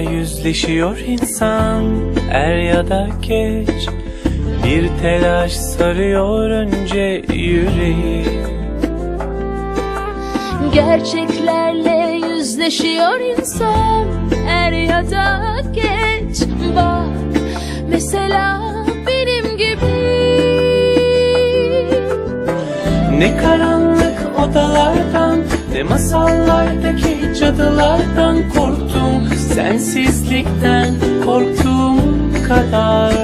yüzleşiyor insan Er ya da geç. Bir telaş sarıyor önce yüreği. Gerçeklerle yüzleşiyor insan Er ya da geç. Bak mesela benim gibi. Ne karanlık odalardan Ne masallardaki cadılardan korktum Sensizlikten korktuğum kadar.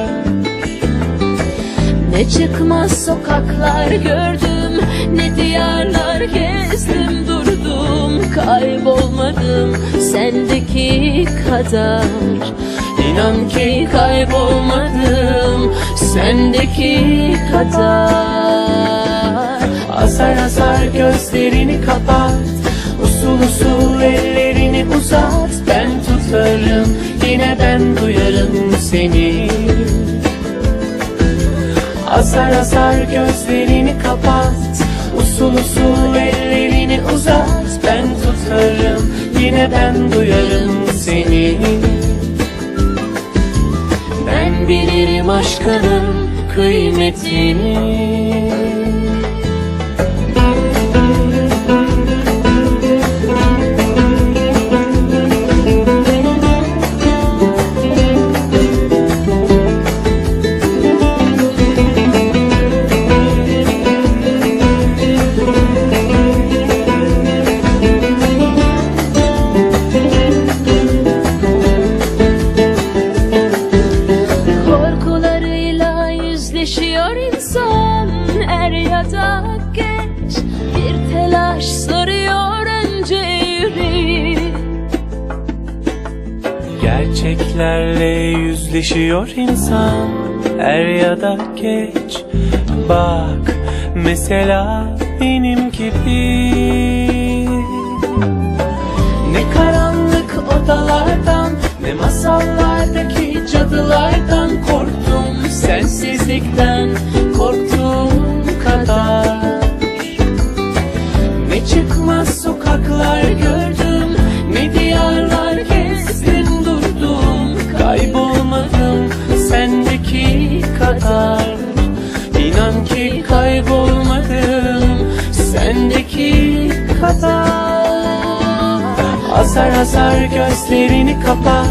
Ne çıkmaz sokaklar gördüm Ne diyarlar gezdim durdum Kaybolmadım sendeki kadar. İnan ki kaybolmadım sendeki kadar. Azar azar gözlerini kapat Usul usul ellerini uzat Ben tutarım yine ben duyarım seni. Azar azar gözlerini kapat Usul usul ellerini uzat. Ben tutarım yine ben duyarım seni. Ben bilirim aşkının kıymetini yüzleşiyor insan Er ya da geç Bir telaş sarıyor önce Gerçeklerle yüzleşiyor insan Er ya da geç Bak mesela benim gibi. Ne karanlık odalardan Ne masallardaki cadılardan Sensizlikten korktuğum kadar. Ne çıkmaz sokaklar gördüm Ne diyarlar gezdim durdum Kaybolmadım sendeki kadar. İnan ki kaybolmadım sendeki kadar. Azar azar gözlerini kapat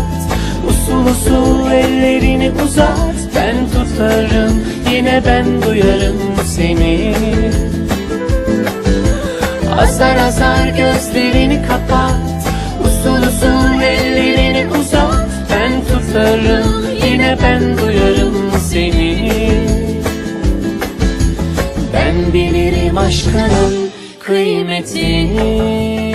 Usul usul ellerini uzat Ben tutarım yine ben duyarım seni. Azar azar gözlerini kapat Usul usul ellerini uzat. Ben tutarım yine ben duyarım seni. Ben bilirim aşkının kıymetini